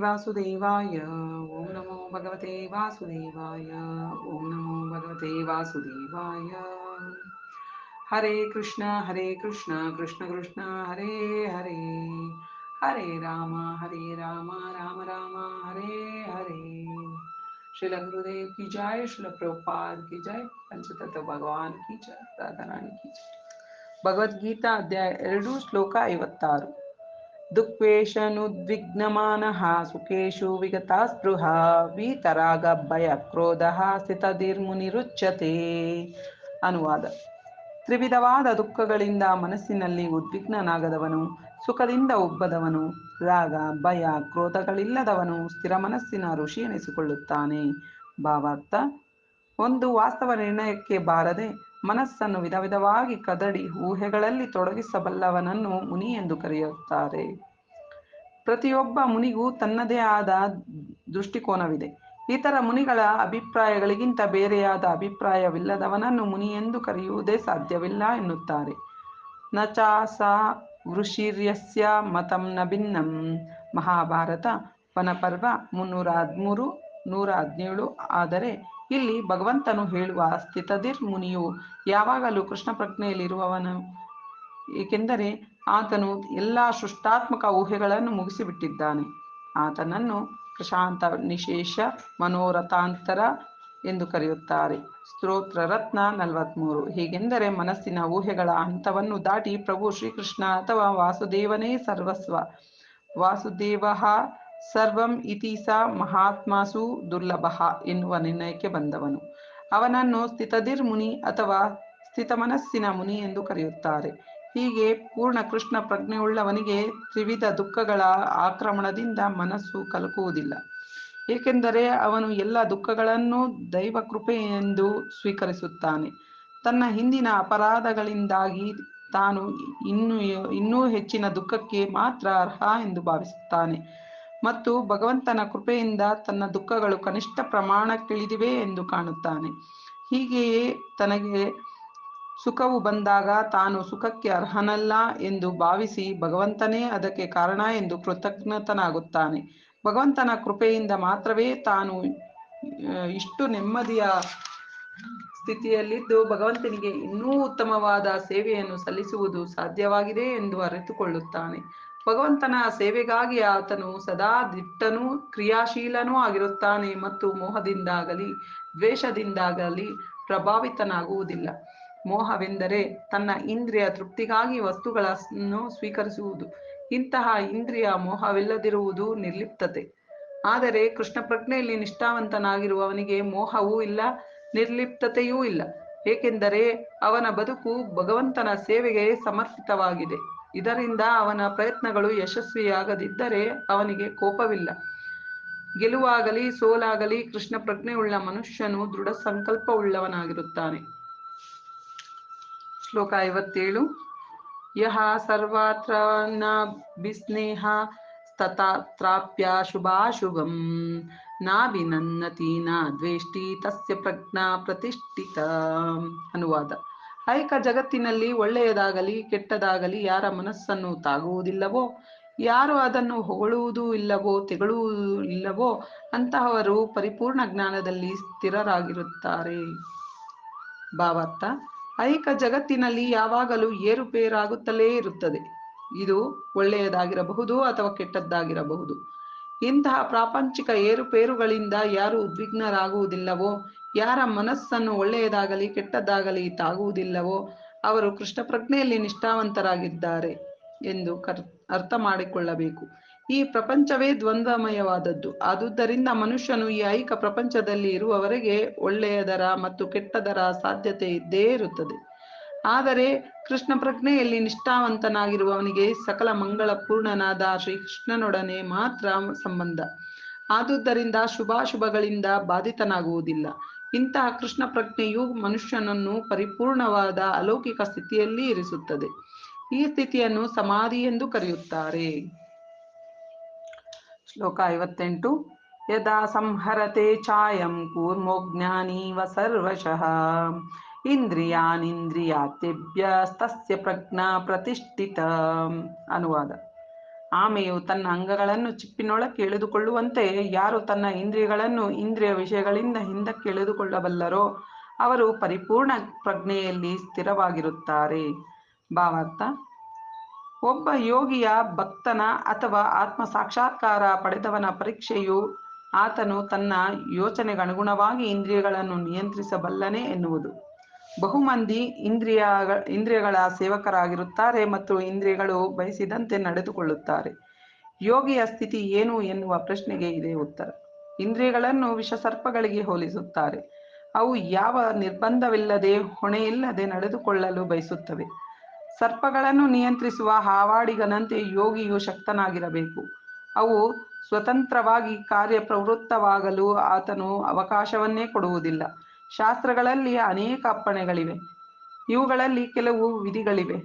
वासुदेवाय ॐ नमो भगवते वासुदेवाय ॐ नमो भगवते वासुदेवाय हरे कृष्ण हरे कृष्ण कृष्ण कृष्ण हरे हरे हरे राम हरे राम राम राम हरे हरे श्रील गुरुदेव की जय श्रील प्रभुपाद की जय पंचतत्व भगवान की जय ರಾಧಾ ರಾಣಿ की जय ಭಗವದ್ಗೀತಾ ಅಧ್ಯಾಯ ಎರಡು ಶ್ಲೋಕ ಐವತ್ತಾರು ದುಃಖೇಶನುದ್ವಿಗ್ನಮಾನಃ ಸುಖೇಶು ವಿಗತ ಸ್ಪೃಹ, ವೀತರಾಗ ಭಯ ಕ್ರೋಧ ಸ್ಥಿತದಿರ್ಮುನಿರುಚ್ಯತೆ. ಅನುವಾದ. ತ್ರಿವಿಧವಾದ ದುಃಖಗಳಿಂದ ಮನಸ್ಸಿನಲ್ಲಿ ಉದ್ವಿಗ್ನನಾಗದವನು, ಸುಖದಿಂದ ಉಬ್ಬದವನು, ರಾಗ, ಭಯ, ಕ್ರೋಧಗಳಿಲ್ಲದವನು ಸ್ಥಿರ ಮನಸ್ಸಿನ ಋಷಿ ಎನಿಸಿಕೊಳ್ಳುತ್ತಾನೆ ಭಾವಾರ್ಥ. ಒಂದು ವಾಸ್ತವ ನಿರ್ಣಯಕ್ಕೆ ಬಾರದೆ ಮನಸ್ಸನ್ನು ವಿಧ ವಿಧವಾಗಿ ಕದಡಿ ಊಹೆಗಳಲ್ಲಿ ತೊಡಗಿಸಬಲ್ಲವನನ್ನು ಮುನಿ ಎಂದು ಕರೆಯುತ್ತಾರೆ. ಪ್ರತಿಯೊಬ್ಬ ಮುನಿಗೂ ತನ್ನದೇ ಆದ ದೃಷ್ಟಿಕೋನವಿದೆ. ಇತರ ಮುನಿಗಳ ಅಭಿಪ್ರಾಯಗಳಿಗಿಂತ ಬೇರೆಯಾದ ಅಭಿಪ್ರಾಯವಿಲ್ಲದವನನ್ನು ಮುನಿ ಎಂದು ಕರೆಯುವುದೇ ಸಾಧ್ಯವಿಲ್ಲ ಎನ್ನುತ್ತಾರೆ. ನಚಾಸ ವೃಷಿರ್ಯಸ್ಯ ಮತಂ ನ ಮಹಾಭಾರತ ವನಪರ್ವ ಮುನ್ನೂರ ಹದಿಮೂರು ನೂರ ಹದಿನೇಳು ಆದರೆ ಇಲ್ಲಿ ಭಗವಂತನು ಹೇಳುವ ಸ್ಥಿತದಿರ್ ಮುನಿಯು ಯಾವಾಗಲೂ ಕೃಷ್ಣ ಪ್ರಜ್ಞೆಯಲ್ಲಿರುವವನು. ಏಕೆಂದರೆ ಆತನು ಎಲ್ಲ ಸೃಷ್ಟಾತ್ಮಕ ಊಹೆಗಳನ್ನು ಮುಗಿಸಿಬಿಟ್ಟಿದ್ದಾನೆ. ಆತನನ್ನು ಪ್ರಶಾಂತ ನಿಶೇಷ ಮನೋರಥಾಂತರ ಎಂದು ಕರೆಯುತ್ತಾರೆ. ಸ್ತೋತ್ರ ರತ್ನ ನಲವತ್ಮೂರು. ಹೀಗೆಂದರೆ ಮನಸ್ಸಿನ ಊಹೆಗಳ ಹಂತವನ್ನು ದಾಟಿ ಪ್ರಭು ಶ್ರೀಕೃಷ್ಣ ಅಥವಾ ವಾಸುದೇವನೇ ಸರ್ವಸ್ವ. ವಾಸುದೇವ ಸರ್ವಂ ಇತಿ ಸ ಮಹಾತ್ಮಾಸು ದುರ್ಲಭ ಎನ್ನುವ ನಿರ್ಣಯಕ್ಕೆ ಬಂದವನು. ಅವನನ್ನು ಸ್ಥಿತದಿರ್ ಮುನಿ ಅಥವಾ ಸ್ಥಿತಮನಸ್ಸಿನ ಮುನಿ ಎಂದು ಕರೆಯುತ್ತಾರೆ. ಹೀಗೆ ಪೂರ್ಣ ಕೃಷ್ಣ ಪ್ರಜ್ಞೆಯುಳ್ಳವನಿಗೆ ತ್ರಿವಿಧ ದುಃಖಗಳ ಆಕ್ರಮಣದಿಂದ ಮನಸ್ಸು ಕಲಕುವುದಿಲ್ಲ. ಏಕೆಂದರೆ ಅವನು ಎಲ್ಲ ದುಃಖಗಳನ್ನು ದೈವ ಕೃಪೆ ಎಂದು ಸ್ವೀಕರಿಸುತ್ತಾನೆ. ತನ್ನ ಹಿಂದಿನ ಅಪರಾಧಗಳಿಂದಾಗಿ ತಾನು ಇನ್ನೂ ಇನ್ನೂ ಹೆಚ್ಚಿನ ದುಃಖಕ್ಕೆ ಮಾತ್ರ ಅರ್ಹ ಎಂದು ಭಾವಿಸುತ್ತಾನೆ. ಮತ್ತು ಭಗವಂತನ ಕೃಪೆಯಿಂದ ತನ್ನ ದುಃಖಗಳು ಕನಿಷ್ಠ ಪ್ರಮಾಣಕ್ಕಿಳಿದಿವೆ ಎಂದು ಕಾಣುತ್ತಾನೆ. ಹೀಗೆಯೇ ತನಗೆ ಸುಖವು ಬಂದಾಗ ತಾನು ಸುಖಕ್ಕೆ ಅರ್ಹನಲ್ಲ ಎಂದು ಭಾವಿಸಿ ಭಗವಂತನೇ ಅದಕ್ಕೆ ಕಾರಣ ಎಂದು ಕೃತಜ್ಞತನಾಗುತ್ತಾನೆ. ಭಗವಂತನ ಕೃಪೆಯಿಂದ ಮಾತ್ರವೇ ತಾನು ಇಷ್ಟು ನೆಮ್ಮದಿಯ ಸ್ಥಿತಿಯಲ್ಲಿದ್ದು ಭಗವಂತನಿಗೆ ಇನ್ನೂ ಉತ್ತಮವಾದ ಸೇವೆಯನ್ನು ಸಲ್ಲಿಸುವುದು ಸಾಧ್ಯವಾಗಿದೆ ಎಂದು ಅರಿತುಕೊಳ್ಳುತ್ತಾನೆ. ಭಗವಂತನ ಸೇವೆಗಾಗಿ ಆತನು ಸದಾ ದಿಟ್ಟನೂ ಕ್ರಿಯಾಶೀಲನೂ ಆಗಿರುತ್ತಾನೆ ಮತ್ತು ಮೋಹದಿಂದಾಗಲಿ, ದ್ವೇಷದಿಂದಾಗಲಿ ಪ್ರಭಾವಿತನಾಗುವುದಿಲ್ಲ. ಮೋಹವೆಂದರೆ ತನ್ನ ಇಂದ್ರಿಯ ತೃಪ್ತಿಗಾಗಿ ವಸ್ತುಗಳನ್ನು ಸ್ವೀಕರಿಸುವುದು. ಇಂತಹ ಇಂದ್ರಿಯ ಮೋಹವಿಲ್ಲದಿರುವುದು ನಿರ್ಲಿಪ್ತತೆ. ಆದರೆ ಕೃಷ್ಣ ಪ್ರಜ್ಞೆಯಲ್ಲಿ ನಿಷ್ಠಾವಂತನಾಗಿರುವವನಿಗೆ ಮೋಹವೂ ಇಲ್ಲ, ನಿರ್ಲಿಪ್ತತೆಯೂ ಇಲ್ಲ. ಏಕೆಂದರೆ ಅವನ ಬದುಕು ಭಗವಂತನ ಸೇವೆಗೆ ಸಮರ್ಪಿತವಾಗಿದೆ. ಇದರಿಂದ ಅವನ ಪ್ರಯತ್ನಗಳು ಯಶಸ್ವಿಯಾಗದಿದ್ದರೆ ಅವನಿಗೆ ಕೋಪವಿಲ್ಲ. ಗೆಲುವಾಗಲಿ, ಸೋಲಾಗಲಿ ಕೃಷ್ಣ ಪ್ರಜ್ಞೆಯುಳ್ಳ ಮನುಷ್ಯನು ದೃಢ ಸಂಕಲ್ಪವುಳ್ಳವನಾಗಿರುತ್ತಾನೆ. ಶ್ಲೋಕ ಐವತ್ತೇಳು. ಯಹ ಸರ್ವಾತ್ರ ನ ಬಿಸ್ನೇಹ ತತ್ರಾಪ್ಯ ಶುಭಾಶುಭಂ. ನಾಭಿನನ್ನತಿ ನ ದ್ವೇಷ್ಟಿ ತಸ್ಯ ಪ್ರಜ್ಞಾ ಪ್ರತಿಷ್ಠಿತ. ಅನುವಾದ. ಐಕ ಜಗತ್ತಿನಲ್ಲಿ ಒಳ್ಳೆಯದಾಗಲಿ ಕೆಟ್ಟದಾಗಲಿ ಯಾರ ಮನಸ್ಸನ್ನು ತಾಗುವುದಿಲ್ಲವೋ, ಯಾರು ಅದನ್ನು ಹೊಗಳುವುದೂ ಇಲ್ಲವೋ, ತೆಗಳುವುದೂ ಇಲ್ಲವೋ, ಅಂತಹವರು ಪರಿಪೂರ್ಣ ಜ್ಞಾನದಲ್ಲಿ ಸ್ಥಿರರಾಗಿರುತ್ತಾರೆ. ಭಾವಾರ್ಥ ಐಕ ಜಗತ್ತಿನಲ್ಲಿ ಯಾವಾಗಲೂ ಏರುಪೇರಾಗುತ್ತಲೇ ಇರುತ್ತದೆ. ಇದು ಒಳ್ಳೆಯದಾಗಿರಬಹುದು ಅಥವಾ ಕೆಟ್ಟದ್ದಾಗಿರಬಹುದು. ಇಂತಹ ಪ್ರಾಪಂಚಿಕ ಏರುಪೇರುಗಳಿಂದ ಯಾರು ಉದ್ವಿಗ್ನರಾಗುವುದಿಲ್ಲವೋ ಯಾರ ಮನಸ್ಸನ್ನು ಒಳ್ಳೆಯದಾಗಲಿ ಕೆಟ್ಟದ್ದಾಗಲಿ ತಾಗುವುದಿಲ್ಲವೋ ಅವರು ಕೃಷ್ಣ ಪ್ರಜ್ಞೆಯಲ್ಲಿ ನಿಷ್ಠಾವಂತರಾಗಿದ್ದಾರೆ ಎಂದು ಕರ್, ಅರ್ಥ ಮಾಡಿಕೊಳ್ಳಬೇಕು. ಈ ಪ್ರಪಂಚವೇ ದ್ವಂದ್ವಮಯವಾದದ್ದು. ಆದುದರಿಂದ ಮನುಷ್ಯನು ಈ ಐಕ ಪ್ರಪಂಚದಲ್ಲಿ ಇರುವವರೆಗೆ ಒಳ್ಳೆಯದರ ಮತ್ತು ಕೆಟ್ಟದರ ಸಾಧ್ಯತೆ ಇದ್ದೇ ಇರುತ್ತದೆ. ಆದರೆ ಕೃಷ್ಣ ಪ್ರಜ್ಞೆಯಲ್ಲಿ ನಿಷ್ಠಾವಂತನಾಗಿರುವವನಿಗೆ ಸಕಲ ಮಂಗಳ ಪೂರ್ಣನಾದ ಶ್ರೀಕೃಷ್ಣನೊಡನೆ ಮಾತ್ರ ಸಂಬಂಧ. ಆದುದರಿಂದ ಶುಭಾಶುಭಗಳಿಂದ ಬಾಧಿತನಾಗುವುದಿಲ್ಲ. ಇಂತಹ ಕೃಷ್ಣ ಪ್ರಜ್ಞೆಯು ಮನುಷ್ಯನನ್ನು ಪರಿಪೂರ್ಣವಾದ ಅಲೌಕಿಕ ಸ್ಥಿತಿಯಲ್ಲಿ ಇರಿಸುತ್ತದೆ. ಈ ಸ್ಥಿತಿಯನ್ನು ಸಮಾಧಿ ಎಂದು ಕರೆಯುತ್ತಾರೆ. ಶ್ಲೋಕ ಐವತ್ತೆಂಟು. ಯದಾ ಸಂಹರತೆ ಛಾಯಂ ಕೂರ್ಮೋಜ್ಞಾನೀವ ಸರ್ವಶಃ. ಇಂದ್ರಿಯಾನಿಂದ್ರಿಯಾತ್ಯಭ್ಯ ತಸ್ಯ ಪ್ರಜ್ಞಾ ಪ್ರತಿಷ್ಠಿತ. ಅನುವಾದ. ಆಮೆಯು ತನ್ನ ಅಂಗಗಳನ್ನು ಚಿಪ್ಪಿನೊಳಕ್ಕೆ ಎಳೆದುಕೊಳ್ಳುವಂತೆ ಯಾರು ತನ್ನ ಇಂದ್ರಿಯಗಳನ್ನು ಇಂದ್ರಿಯ ವಿಷಯಗಳಿಂದ ಹಿಂದಕ್ಕೆ ಇಳಿದುಕೊಳ್ಳಬಲ್ಲರೋ ಅವರು ಪರಿಪೂರ್ಣ ಪ್ರಜ್ಞೆಯಲ್ಲಿ ಸ್ಥಿರವಾಗಿರುತ್ತಾರೆ. ಭಾವಾರ್ಥ. ಒಬ್ಬ ಯೋಗಿಯ ಭಕ್ತನ ಅಥವಾ ಆತ್ಮ ಸಾಕ್ಷಾತ್ಕಾರ ಪಡೆದವನ ಪರೀಕ್ಷೆಯು ಆತನು ತನ್ನ ಯೋಚನೆಗನುಗುಣವಾಗಿ ಇಂದ್ರಿಯಗಳನ್ನು ನಿಯಂತ್ರಿಸಬಲ್ಲನೆ ಎನ್ನುವುದು. ಬಹುಮಂದಿ ಇಂದ್ರಿಯ ಇಂದ್ರಿಯಗಳ ಸೇವಕರಾಗಿರುತ್ತಾರೆ ಮತ್ತು ಇಂದ್ರಿಯಗಳು ಬಯಸಿದಂತೆ ನಡೆದುಕೊಳ್ಳುತ್ತಾರೆ. ಯೋಗಿಯ ಸ್ಥಿತಿ ಏನು ಎನ್ನುವ ಪ್ರಶ್ನೆಗೆ ಇದೆ ಉತ್ತರ. ಇಂದ್ರಿಯಗಳನ್ನು ವಿಷಸರ್ಪಗಳಿಗೆ ಹೋಲಿಸುತ್ತಾರೆ. ಅವು ಯಾವ ನಿರ್ಬಂಧವಿಲ್ಲದೆ, ಹೊಣೆಯಿಲ್ಲದೆ ನಡೆದುಕೊಳ್ಳಲು ಬಯಸುತ್ತವೆ. ಸರ್ಪಗಳನ್ನು ನಿಯಂತ್ರಿಸುವ ಹಾವಾಡಿಗನಂತೆ ಯೋಗಿಯು ಶಕ್ತನಾಗಿರಬೇಕು. ಅವು ಸ್ವತಂತ್ರವಾಗಿ ಕಾರ್ಯಪ್ರವೃತ್ತವಾಗಲು ಆತನು ಅವಕಾಶವನ್ನೇ ಕೊಡುವುದಿಲ್ಲ. ಶಾಸ್ತ್ರಗಳಲ್ಲಿ ಅನೇಕ ಅಪ್ಪಣೆಗಳಿವೆ. ಇವುಗಳಲ್ಲಿ ಕೆಲವು ವಿಧಿಗಳಿವೆ.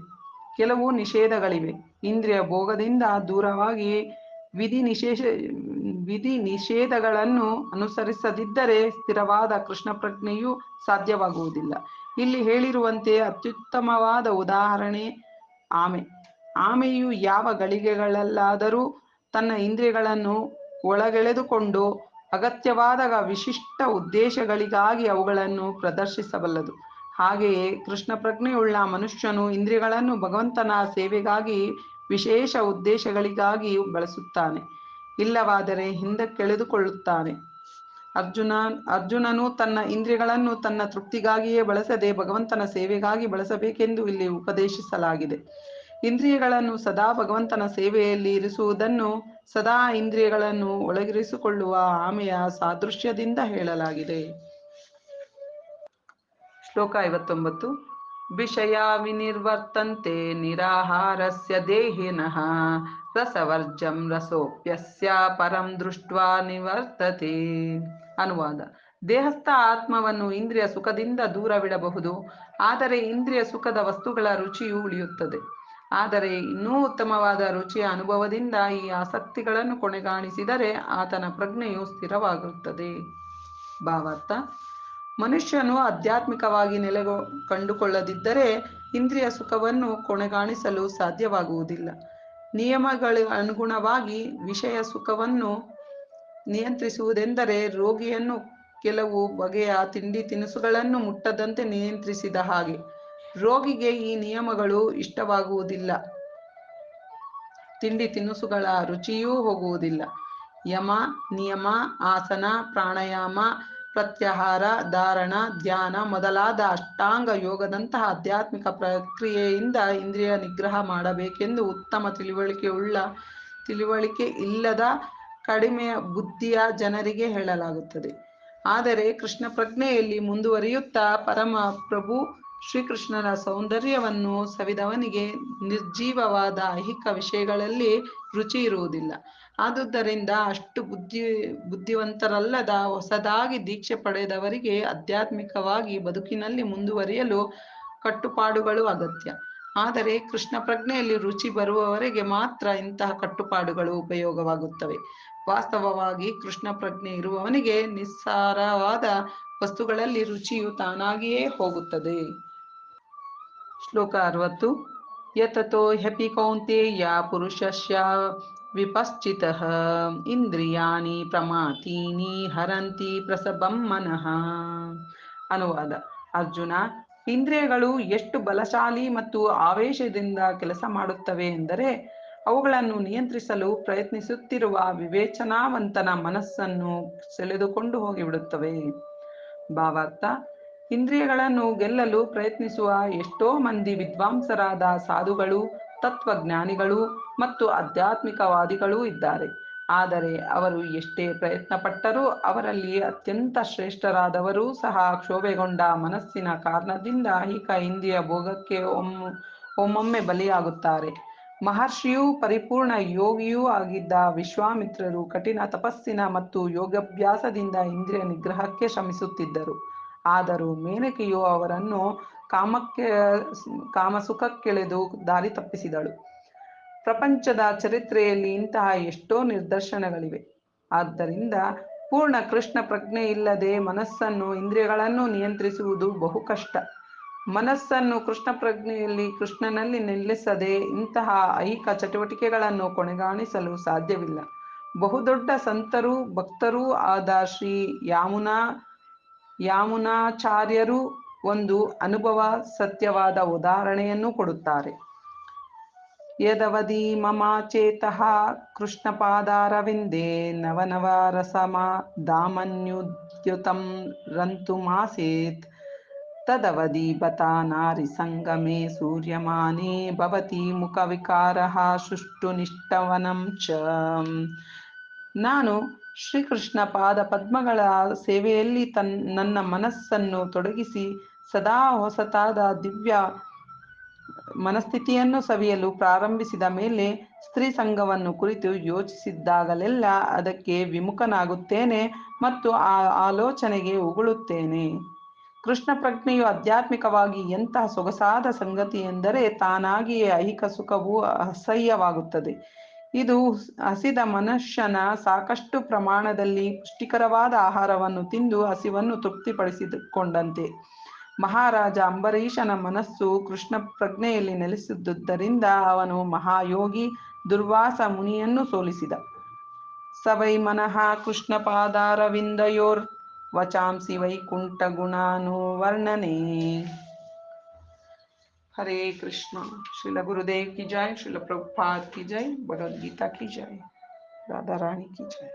ಕೆಲವು ನಿಷೇಧಗಳಿವೆ. ಇಂದ್ರಿಯ ಭೋಗದಿಂದ ದೂರವಾಗಿ ವಿಧಿ ನಿಷೇಧ ವಿಧಿ ನಿಷೇಧಗಳನ್ನು ಅನುಸರಿಸದಿದ್ದರೆ ಸ್ಥಿರವಾದ ಕೃಷ್ಣ ಪ್ರಜ್ಞೆಯು ಸಾಧ್ಯವಾಗುವುದಿಲ್ಲ. ಇಲ್ಲಿ ಹೇಳಿರುವಂತೆ ಅತ್ಯುತ್ತಮವಾದ ಉದಾಹರಣೆ ಆಮೆ. ಆಮೆಯು ಯಾವ ಗಳಿಗೆಗಳಲ್ಲಾದರೂ ತನ್ನ ಇಂದ್ರಿಯಗಳನ್ನು ಒಳಗೆಳೆದುಕೊಂಡು ಅಗತ್ಯವಾದಾಗ ವಿಶಿಷ್ಟ ಉದ್ದೇಶಗಳಿಗಾಗಿ ಅವುಗಳನ್ನು ಪ್ರದರ್ಶಿಸಬಲ್ಲದು. ಹಾಗೆಯೇ ಕೃಷ್ಣ ಪ್ರಜ್ಞೆಯುಳ್ಳ ಮನುಷ್ಯನು ಇಂದ್ರಿಯಗಳನ್ನು ಭಗವಂತನ ಸೇವೆಗಾಗಿ ವಿಶೇಷ ಉದ್ದೇಶಗಳಿಗಾಗಿ ಬಳಸುತ್ತಾನೆ. ಇಲ್ಲವಾದರೆ ಹಿಂದಕ್ಕೆಳೆದುಕೊಳ್ಳುತ್ತಾನೆ. ಅರ್ಜುನ, ಅರ್ಜುನನು ತನ್ನ ಇಂದ್ರಿಯಗಳನ್ನು ತನ್ನ ತೃಪ್ತಿಗಾಗಿಯೇ ಬಳಸದೆ ಭಗವಂತನ ಸೇವೆಗಾಗಿ ಬಳಸಬೇಕೆಂದು ಇಲ್ಲಿ ಉಪದೇಶಿಸಲಾಗಿದೆ. ಇಂದ್ರಿಯಗಳನ್ನು ಸದಾ ಭಗವಂತನ ಸೇವೆಯಲ್ಲಿ ಇರಿಸುವುದನ್ನು ಸದಾ ಇಂದ್ರಿಯಗಳನ್ನು ಒಳಗಿರಿಸಿಕೊಳ್ಳುವ ಆಮೆಯ ಸಾದೃಶ್ಯದಿಂದ ಹೇಳಲಾಗಿದೆ. ಶ್ಲೋಕ ಐವತ್ತೊಂಬತ್ತು. ವಿಷಯ ವಿನಿರ್ವರ್ತಂತೆ ನಿರಾಹಾರಸ್ಯ ದೇಹಿನಃ ರಸವರ್ಜಂ ರಸೋಪ್ಯಸ್ಯ ಪರಂ ದೃಷ್ಟ್ವಾ ನಿವರ್ತತೆ. ಅನುವಾದ. ದೇಹಸ್ಥ ಆತ್ಮವನ್ನು ಇಂದ್ರಿಯ ಸುಖದಿಂದ ದೂರವಿಡಬಹುದು, ಆದರೆ ಇಂದ್ರಿಯ ಸುಖದ ವಸ್ತುಗಳ ರುಚಿಯು ಉಳಿಯುತ್ತದೆ. ಆದರೆ ಇನ್ನೂ ಉತ್ತಮವಾದ ರುಚಿಯ ಅನುಭವದಿಂದ ಈ ಆಸಕ್ತಿಗಳನ್ನು ಕೊನೆಗಾಣಿಸಿದರೆ ಆತನ ಪ್ರಜ್ಞೆಯು ಸ್ಥಿರವಾಗುತ್ತದೆ. ಭಾವಾರ್ಥ. ಮನುಷ್ಯನು ಆಧ್ಯಾತ್ಮಿಕವಾಗಿ ನೆಲೆಗೊ, ಕಂಡುಕೊಳ್ಳದಿದ್ದರೆ ಇಂದ್ರಿಯ ಸುಖವನ್ನು ಕೊನೆಗಾಣಿಸಲು ಸಾಧ್ಯವಾಗುವುದಿಲ್ಲ. ನಿಯಮಗಳ ಅನುಗುಣವಾಗಿ ವಿಷಯ ಸುಖವನ್ನು ನಿಯಂತ್ರಿಸುವುದೆಂದರೆ ರೋಗಿಯನ್ನು ಕೆಲವು ಬಗೆಯ ತಿಂಡಿ ತಿನಿಸುಗಳನ್ನು ಮುಟ್ಟದಂತೆ ನಿಯಂತ್ರಿಸಿದ ಹಾಗೆ. ರೋಗಿಗೆ ಈ ನಿಯಮಗಳು ಇಷ್ಟವಾಗುವುದಿಲ್ಲ. ತಿಂಡಿ ತಿನಿಸುಗಳ ರುಚಿಯೂ ಹೋಗುವುದಿಲ್ಲ. ಯಮ, ನಿಯಮ, ಆಸನ, ಪ್ರಾಣಾಯಾಮ, ಪ್ರತ್ಯಾಹಾರ, ಧಾರಣ, ಧ್ಯಾನ ಮೊದಲಾದ ಅಷ್ಟಾಂಗ ಯೋಗದಂತಹ ಆಧ್ಯಾತ್ಮಿಕ ಪ್ರಕ್ರಿಯೆಯಿಂದ ಇಂದ್ರಿಯ ನಿಗ್ರಹ ಮಾಡಬೇಕೆಂದು ಉತ್ತಮ ತಿಳುವಳಿಕೆಯುಳ್ಳ ತಿಳುವಳಿಕೆ ಇಲ್ಲದ ಕಡಿಮೆ ಬುದ್ಧಿಯ ಜನರಿಗೆ ಹೇಳಲಾಗುತ್ತದೆ. ಆದರೆ ಕೃಷ್ಣ ಪ್ರಜ್ಞೆಯಲ್ಲಿ ಮುಂದುವರಿಯುತ್ತಾ ಪರಮ ಪ್ರಭು ಶ್ರೀಕೃಷ್ಣನ ಸೌಂದರ್ಯವನ್ನು ಸವಿದವನಿಗೆ ನಿರ್ಜೀವವಾದ ಐಹಿಕ ವಿಷಯಗಳಲ್ಲಿ ರುಚಿ ಇರುವುದಿಲ್ಲ. ಆದುದರಿಂದ ಅಷ್ಟು ಬುದ್ಧಿ, ಬುದ್ಧಿವಂತರಲ್ಲದ ಹೊಸದಾಗಿ ದೀಕ್ಷೆ ಪಡೆದವರಿಗೆ ಆಧ್ಯಾತ್ಮಿಕವಾಗಿ ಬದುಕಿನಲ್ಲಿ ಮುಂದುವರಿಯಲು ಕಟ್ಟುಪಾಡುಗಳು ಅಗತ್ಯ. ಆದರೆ ಕೃಷ್ಣ ಪ್ರಜ್ಞೆಯಲ್ಲಿ ರುಚಿ ಬರುವವರೆಗೆ ಮಾತ್ರ ಇಂತಹ ಕಟ್ಟುಪಾಡುಗಳು ಉಪಯೋಗವಾಗುತ್ತವೆ. ವಾಸ್ತವವಾಗಿ ಕೃಷ್ಣ ಪ್ರಜ್ಞೆ ಇರುವವನಿಗೆ ನಿಸ್ಸಾರವಾದ ವಸ್ತುಗಳಲ್ಲಿ ರುಚಿಯು ತಾನಾಗಿಯೇ ಹೋಗುತ್ತದೆ. ಶ್ಲೋಕ ಅರವತ್ತು. ಯತತೋ ಹ್ಯಪಿ ಕೌಂತೆಯ ಪುರುಷಸ್ಯ ವಿಪಶ್ಚಿತಃ, ಇಂದ್ರಿಯಾಣಿ ಪ್ರಮಾತೀನಿ ಹರಂತಿ ಪ್ರಸಭಂ ಮನಃ. ಅನುವಾದ. ಅರ್ಜುನ, ಇಂದ್ರಿಯಗಳು ಎಷ್ಟು ಬಲಶಾಲಿ ಮತ್ತು ಆವೇಶದಿಂದ ಕೆಲಸ ಮಾಡುತ್ತವೆ ಎಂದರೆ, ಅವುಗಳನ್ನು ನಿಯಂತ್ರಿಸಲು ಪ್ರಯತ್ನಿಸುತ್ತಿರುವ ವಿವೇಚನಾವಂತನ ಮನಸ್ಸನ್ನು ಸೆಳೆದುಕೊಂಡು ಹೋಗಿಬಿಡುತ್ತವೆ. ಭಾವಾರ್ಥ ಇಂದ್ರಿಯಗಳನ್ನು ಗೆಲ್ಲಲು ಪ್ರಯತ್ನಿಸುವ ಎಷ್ಟೋ ಮಂದಿ ವಿದ್ವಾಂಸರಾದ ಸಾಧುಗಳು, ತತ್ವಜ್ಞಾನಿಗಳು ಮತ್ತು ಆಧ್ಯಾತ್ಮಿಕವಾದಿಗಳೂ ಇದ್ದಾರೆ. ಆದರೆ ಅವರು ಎಷ್ಟೇ ಪ್ರಯತ್ನ ಪಟ್ಟರೂ ಅವರಲ್ಲಿ ಅತ್ಯಂತ ಶ್ರೇಷ್ಠರಾದವರೂ ಸಹ ಕ್ಷೋಭೆಗೊಂಡ ಮನಸ್ಸಿನ ಕಾರಣದಿಂದ ಈಗ ಇಂದ್ರಿಯ ಭೋಗಕ್ಕೆ ಒಮ್ಮೆ, ಒಮ್ಮೊಮ್ಮೆ ಬಲಿಯಾಗುತ್ತಾರೆ. ಮಹರ್ಷಿಯೂ ಪರಿಪೂರ್ಣ ಯೋಗಿಯೂ ಆಗಿದ್ದ ವಿಶ್ವಾಮಿತ್ರರು ಕಠಿಣ ತಪಸ್ಸಿನ ಮತ್ತು ಯೋಗಾಭ್ಯಾಸದಿಂದ ಇಂದ್ರಿಯ ನಿಗ್ರಹಕ್ಕೆ ಶ್ರಮಿಸುತ್ತಿದ್ದರು. ಆದರೂ ಮೇನಕೆಯು ಅವರನ್ನು ಕಾಮಕ್ಕೆ, ಕಾಮಸುಖಕ್ಕೆಳೆದು ದಾರಿ ತಪ್ಪಿಸಿದಳು. ಪ್ರಪಂಚದ ಚರಿತ್ರೆಯಲ್ಲಿ ಇಂತಹ ಎಷ್ಟೋ ನಿದರ್ಶನಗಳಿವೆ. ಆದ್ದರಿಂದ ಪೂರ್ಣ ಕೃಷ್ಣ ಪ್ರಜ್ಞೆ ಇಲ್ಲದೆ ಮನಸ್ಸನ್ನು, ಇಂದ್ರಿಯಗಳನ್ನು ನಿಯಂತ್ರಿಸುವುದು ಬಹು ಕಷ್ಟ. ಮನಸ್ಸನ್ನು ಕೃಷ್ಣ ಪ್ರಜ್ಞೆಯಲ್ಲಿ, ಕೃಷ್ಣನಲ್ಲಿ ನಿಲ್ಲಿಸದೆ ಇಂತಹ ಐಕ ಚಟುವಟಿಕೆಗಳನ್ನು ಕೊನೆಗಾಣಿಸಲು ಸಾಧ್ಯವಿಲ್ಲ. ಬಹುದೊಡ್ಡ ಸಂತರೂ, ಭಕ್ತರೂ ಆದ ಶ್ರೀ ಯಾಮುನಾ ಯಾಮುನಾಚಾರ್ಯರು ಒಂದು ಅನುಭವ ಸತ್ಯವಾದ ಉದಾಹರಣೆಯನ್ನು ಕೊಡುತ್ತಾರೆ. ಯದವಧಿ ಮಮ ಚೇತಃ ಕೃಷ್ಣಪಾದಾರವಿಂದೇ ನವನವ ರಸಮ ದಾಮನ್ಯುದ್ಯುತಂ ರಂತುಮಾಸೇತ್. ತದವಧಿ ಬತ ನಾರಿ ಸಂಗಮೇ ಸೂರ್ಯಮಾನೇ ಭವತಿ ಮುಖವಿಕಾರಃ ಸುಷ್ಟುನಿಷ್ಠವನಂ ಚ. ನಾನು ಶ್ರೀಕೃಷ್ಣ ಪಾದ ಪದ್ಮಗಳ ಸೇವೆಯಲ್ಲಿ ತನ್, ನನ್ನ ಮನಸ್ಸನ್ನು ತೊಡಗಿಸಿ ಸದಾ ಹೊಸತಾದ ದಿವ್ಯ ಮನಸ್ಥಿತಿಯನ್ನು ಸವಿಯಲು ಪ್ರಾರಂಭಿಸಿದ ಮೇಲೆ ಸ್ತ್ರೀ ಸಂಘವನ್ನು ಕುರಿತು ಯೋಚಿಸಿದ್ದಾಗಲೆಲ್ಲ ಅದಕ್ಕೆ ವಿಮುಖನಾಗುತ್ತೇನೆ ಮತ್ತು ಆ ಆಲೋಚನೆಗೆ ಉಗುಳುತ್ತೇನೆ. ಕೃಷ್ಣ ಪ್ರಜ್ಞೆಯು ಆಧ್ಯಾತ್ಮಿಕವಾಗಿ ಎಂತಹ ಸೊಗಸಾದ ಸಂಗತಿ ಎಂದರೆ ತಾನಾಗಿಯೇ ಐಹಿಕ ಸುಖವು ಅಸಹ್ಯವಾಗುತ್ತದೆ. ಇದು ಹಸಿದ ಮನುಷ್ಯನ ಸಾಕಷ್ಟು ಪ್ರಮಾಣದಲ್ಲಿ ಪುಷ್ಟಿಕರವಾದ ಆಹಾರವನ್ನು ತಿಂದು ಹಸಿವನ್ನು ತೃಪ್ತಿಪಡಿಸಿಕೊಂಡಂತೆ. ಮಹಾರಾಜ ಅಂಬರೀಷನ ಮನಸ್ಸು ಕೃಷ್ಣ ಪ್ರಜ್ಞೆಯಲ್ಲಿ ನೆಲೆಸಿದ್ದುದರಿಂದ ಅವನು ಮಹಾಯೋಗಿ ದುರ್ವಾಸ ಮುನಿಯನ್ನು ಸೋಲಿಸಿದ. ಸವೈ ಮನಃ ಕೃಷ್ಣ ಪಾದಾರವಿಂದಯೋರ್ ವಚಾಂಸಿ ವೈಕುಂಠ ಗುಣಾನುವರ್ಣನೆ ಹರೇ ಕೃಷ್ಣ ಶ್ರೀಲ ಗುರುದೇವ್ ಕಿ ಜೈ ಶ್ರೀಲ ಪ್ರಭುಪಾದ್ ಕಿ ಜೈ ಭಗವದ್ಗೀತಾ ಕಿ ಜೈ ರಾಧಾ ರಾಣಿ ಕಿ ಜೈ